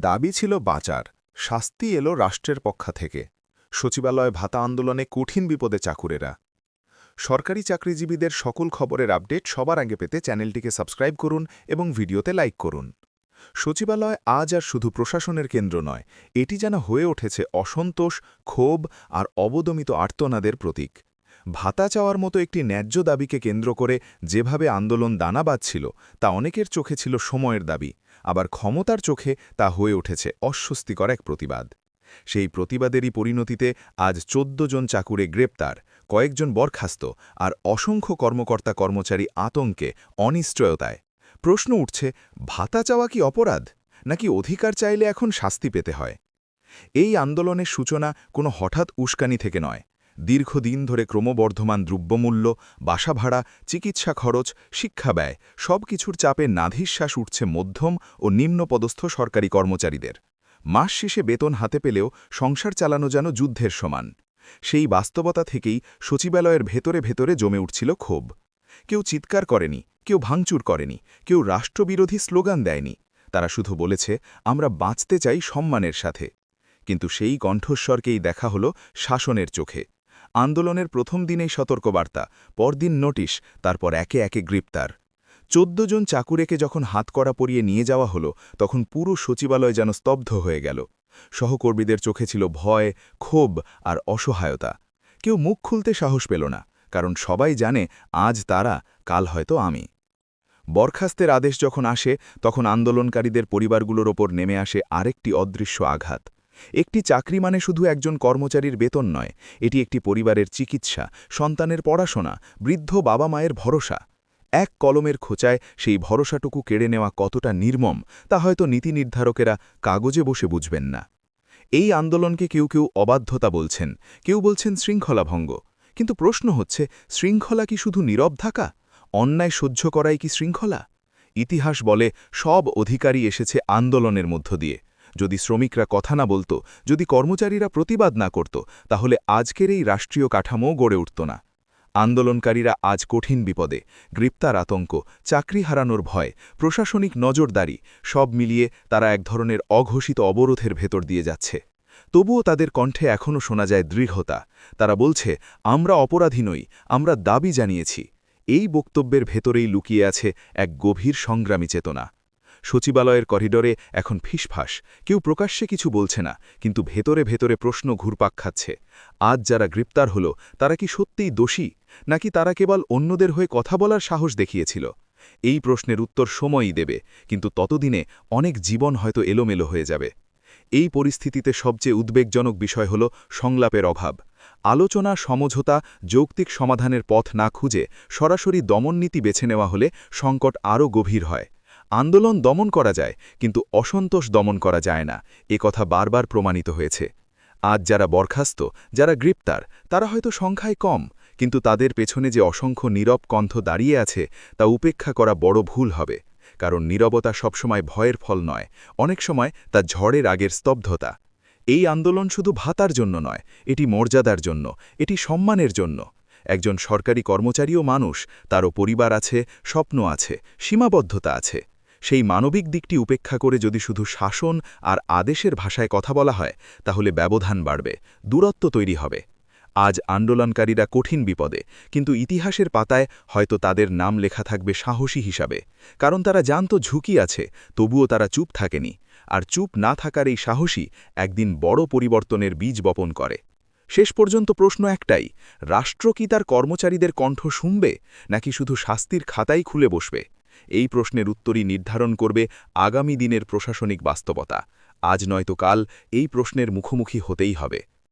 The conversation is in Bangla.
দাবি ছিল বাঁচার। শাস্তি এলো রাষ্ট্রের পক্ষ থেকে। সচিবালয় ভাতা আন্দোলনে কঠিন বিপদে চাকুরেরা। সরকারি চাকরিজীবীদের সকল খবরের আপডেট সবার আগে পেতে চ্যানেলটিকে সাবস্ক্রাইব করুন এবং ভিডিওতে লাইক করুন। সচিবালয় আজ আর শুধু প্রশাসনের কেন্দ্র নয়, এটি যেন হয়ে উঠেছে অসন্তোষ, ক্ষোভ আর অবদমিত আর্তনাদের প্রতীক। ভাতা চাওয়ার মতো একটি ন্যায্য দাবিকে কেন্দ্র করে যেভাবে আন্দোলন দানা বাঁধছিল তা অনেকের চোখে ছিল সময়ের দাবি। আবার ক্ষমতার চোখে তা হয়ে উঠেছে অস্বস্তিকর এক প্রতিবাদ। সেই প্রতিবাদেরই পরিণতিতে আজ চোদ্দ জন চাকুরে গ্রেপ্তার, কয়েকজন বরখাস্ত আর অসংখ্য কর্মকর্তা কর্মচারী আতঙ্কে, অনিশ্চয়তায়। প্রশ্ন উঠছে, ভাতা চাওয়া কি অপরাধ? নাকি অধিকার চাইলে এখন শাস্তি পেতে হয়? এই আন্দোলনের সূচনা কোনো হঠাৎ উস্কানি থেকে নয়। দীর্ঘদিন ধরে ক্রমবর্ধমান দ্রব্যমূল্য, বাসা ভাড়া, চিকিৎসা খরচ, শিক্ষা ব্যয় সব কিছুর চাপে নাধিশ্বাস উঠছে মধ্যম ও নিম্নপদস্থ সরকারি কর্মচারীদের। মাস শেষে বেতন হাতে পেলেও সংসার চালানো যেন যুদ্ধের সমান। সেই বাস্তবতা থেকেই সচিবালয়ের ভেতরে ভেতরে জমে উঠছিল ক্ষোভ। কেউ চিৎকার করেনি, কেউ ভাঙচুর করেনি, কেউ রাষ্ট্রবিরোধী স্লোগান দেয়নি। তারা শুধু বলেছে, আমরা বাঁচতে চাই সম্মানের সাথে। কিন্তু সেই কণ্ঠস্বরকেই দেখা হলো শাসনের চোখে। আন্দোলনের প্রথম দিনেই সতর্কবার্তা, পরদিন নোটিশ, তারপর একে একে গ্রেপ্তার। চোদ্দ জন চাকুরেকে যখন হাত করা পরিয়ে নিয়ে যাওয়া হলো, তখন পুরো সচিবালয় যেন স্তব্ধ হয়ে গেল। সহকর্মীদের চোখে ছিল ভয়, ক্ষোভ আর অসহায়তা। কেউ মুখ খুলতে সাহস পেল না, কারণ সবাই জানে আজ তারা, কাল হয়তো আমি। বরখাস্তের আদেশ যখন আসে, তখন আন্দোলনকারীদের পরিবারগুলোর ওপর নেমে আসে আরেকটি অদৃশ্য আঘাত। একটি চাকরি মানে শুধু একজন কর্মচারীর বেতন নয়, এটি একটি পরিবারের চিকিৎসা, সন্তানের পড়াশোনা, বৃদ্ধ বাবা মায়ের ভরসা। এক কলমের খোঁচায় সেই ভরসাটুকু কেড়ে নেওয়া কতটা নির্মম, তা হয়তো নীতি নির্ধারকেরা কাগজে বসে বুঝবেন না। এই আন্দোলনকে কেউ কেউ অবাধ্যতা বলছেন, কেউ বলছেন শৃঙ্খলা ভঙ্গ কিন্তু প্রশ্ন হচ্ছে, শৃঙ্খলা কি শুধু নীরব থাকা? অন্যায় সহ্য করাই কি শৃঙ্খলা? ইতিহাস বলে সব অধিকারী এসেছে আন্দোলনের মধ্য দিয়ে। যদি শ্রমিকরা কথা না বলতো, যদি কর্মচারীরা প্রতিবাদ না করত, তাহলে আজকের এই রাষ্ট্রীয় কাঠামো গড়ে উঠত না। আন্দোলনকারীরা আজ কঠিন বিপদে, গ্রেপ্তার আতঙ্ক, চাকরি হারানোর ভয়, প্রশাসনিক নজরদারি, সব মিলিয়ে তারা এক ধরনের অঘোষিত অবরোধের ভেতর দিয়ে যাচ্ছে। তবুও তাদের কণ্ঠে এখনও শোনা যায় দৃঢ়তা। তারা বলছে, আমরা অপরাধী নই, আমরা দাবি জানিয়েছি। এই বক্তব্যের ভেতরেই লুকিয়ে আছে এক গভীর সংগ্রামী চেতনা। সচিবালয়ের করিডরে এখন ফিসফাস। কেউ প্রকাশ্যে কিছু বলছে না, কিন্তু ভেতরে ভেতরে প্রশ্ন ঘুরপাক খাচ্ছে। আজ যারা গ্রেপ্তার হল, তারা কি সত্যিই দোষী? নাকি তারা কেবল অন্যদের হয়ে কথা বলার সাহস দেখিয়েছিল? এই প্রশ্নের উত্তর সময়ই দেবে, কিন্তু ততদিনে অনেক জীবন হয়তো এলোমেলো হয়ে যাবে। এই পরিস্থিতিতে সবচেয়ে উদ্বেগজনক বিষয় হল সংলাপের অভাব। আলোচনা, সমঝোতা, যৌক্তিক সমাধানের পথ না খুঁজে সরাসরি দমননীতি বেছে নেওয়া হলে সংকট আরও গভীর হয়। আন্দোলন দমন করা যায়, কিন্তু অসন্তোষ দমন করা যায় না। এ কথা বারবার প্রমাণিত হয়েছে। আজ যারা বরখাস্ত, যারা গ্রেপ্তার, তারা হয়তো সংখ্যায় কম, কিন্তু তাদের পেছনে যে অসংখ্য নীরব কণ্ঠ দাঁড়িয়ে আছে, তা উপেক্ষা করা বড় ভুল হবে। কারণ নীরবতা সবসময় ভয়ের ফল নয়, অনেক সময় তা ঝড়ের আগের স্তব্ধতা। এই আন্দোলন শুধু ভাতার জন্য নয়, এটি মর্যাদার জন্য, এটি সম্মানের জন্য। একজন সরকারি কর্মচারীও মানুষ, তারও পরিবার আছে, স্বপ্ন আছে, সীমাবদ্ধতা আছে। সেই মানবিক দিকটি উপেক্ষা করে যদি শুধু শাসন আর আদেশের ভাষায় কথা বলা হয়, তাহলে ব্যবধান বাড়বে, দূরত্ব তৈরি হবে। আজ আন্দোলনকারীরা কঠিন বিপদে, কিন্তু ইতিহাসের পাতায় হয়তো তাদের নাম লেখা থাকবে সাহসী হিসাবে। কারণ তারা জানত ঝুঁকি আছে, তবুও তারা চুপ থাকেনি, আর চুপ না থাকার এই সাহসী একদিন বড় পরিবর্তনের বীজ বপন করে। শেষ পর্যন্ত প্রশ্ন একটাই, রাষ্ট্র কি তার কর্মচারীদের কণ্ঠ শুনবে, নাকি শুধু শাস্তির খাতাই খুলে বসবে? এই প্রশ্নের উত্তরই নির্ধারণ করবে আগামী দিনের প্রশাসনিক বাস্তবতা। আজ নয়তো কাল এই প্রশ্নের মুখোমুখি হতেই হবে।